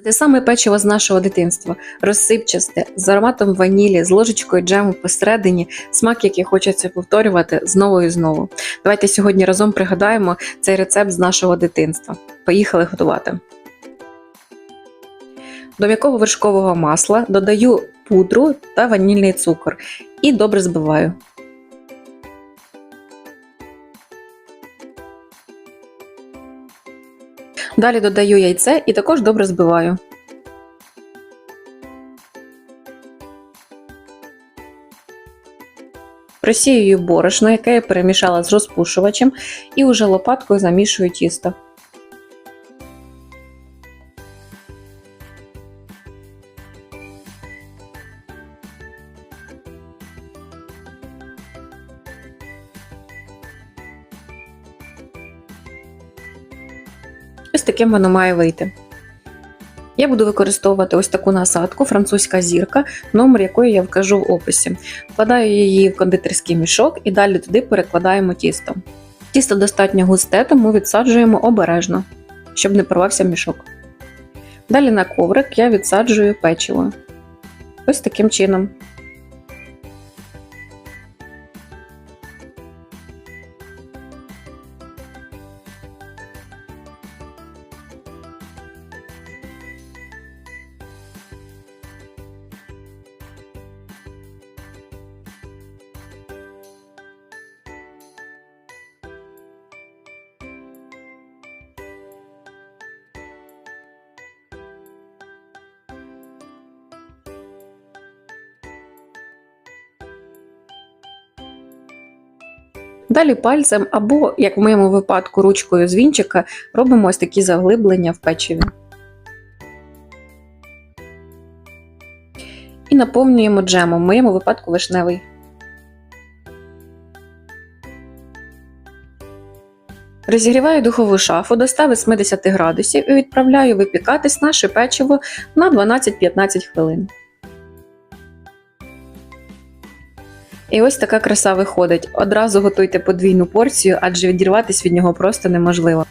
Те саме печиво з нашого дитинства, розсипчасте, з ароматом ванілі, з ложечкою джему посередині, смак, який хочеться повторювати знову і знову. Давайте сьогодні разом пригадаємо цей рецепт з нашого дитинства. Поїхали готувати. До м'якого вершкового масла додаю пудру та ванільний цукор і добре збиваю. Далі додаю яйце і також добре збиваю. Просіюю борошно, яке я перемішала з розпушувачем, і уже лопаткою замішую тісто. Ось таким воно має вийти. Я буду використовувати ось таку насадку, французька зірка, номер якої я вкажу в описі. Вкладаю її в кондитерський мішок і далі туди перекладаємо тісто. Тісто достатньо густе, тому відсаджуємо обережно, щоб не порвався мішок. Далі на коврик я відсаджую печиво. Ось таким чином. Далі пальцем або, як в моєму випадку, ручкою з вінчика робимо ось такі заглиблення в печиві. І наповнюємо джемом, в моєму випадку вишневий. Розігріваю духову шафу до 180 градусів і відправляю випікатись наше печиво на 12-15 хвилин. І ось така краса виходить. Одразу готуйте подвійну порцію, адже відірватися від нього просто неможливо.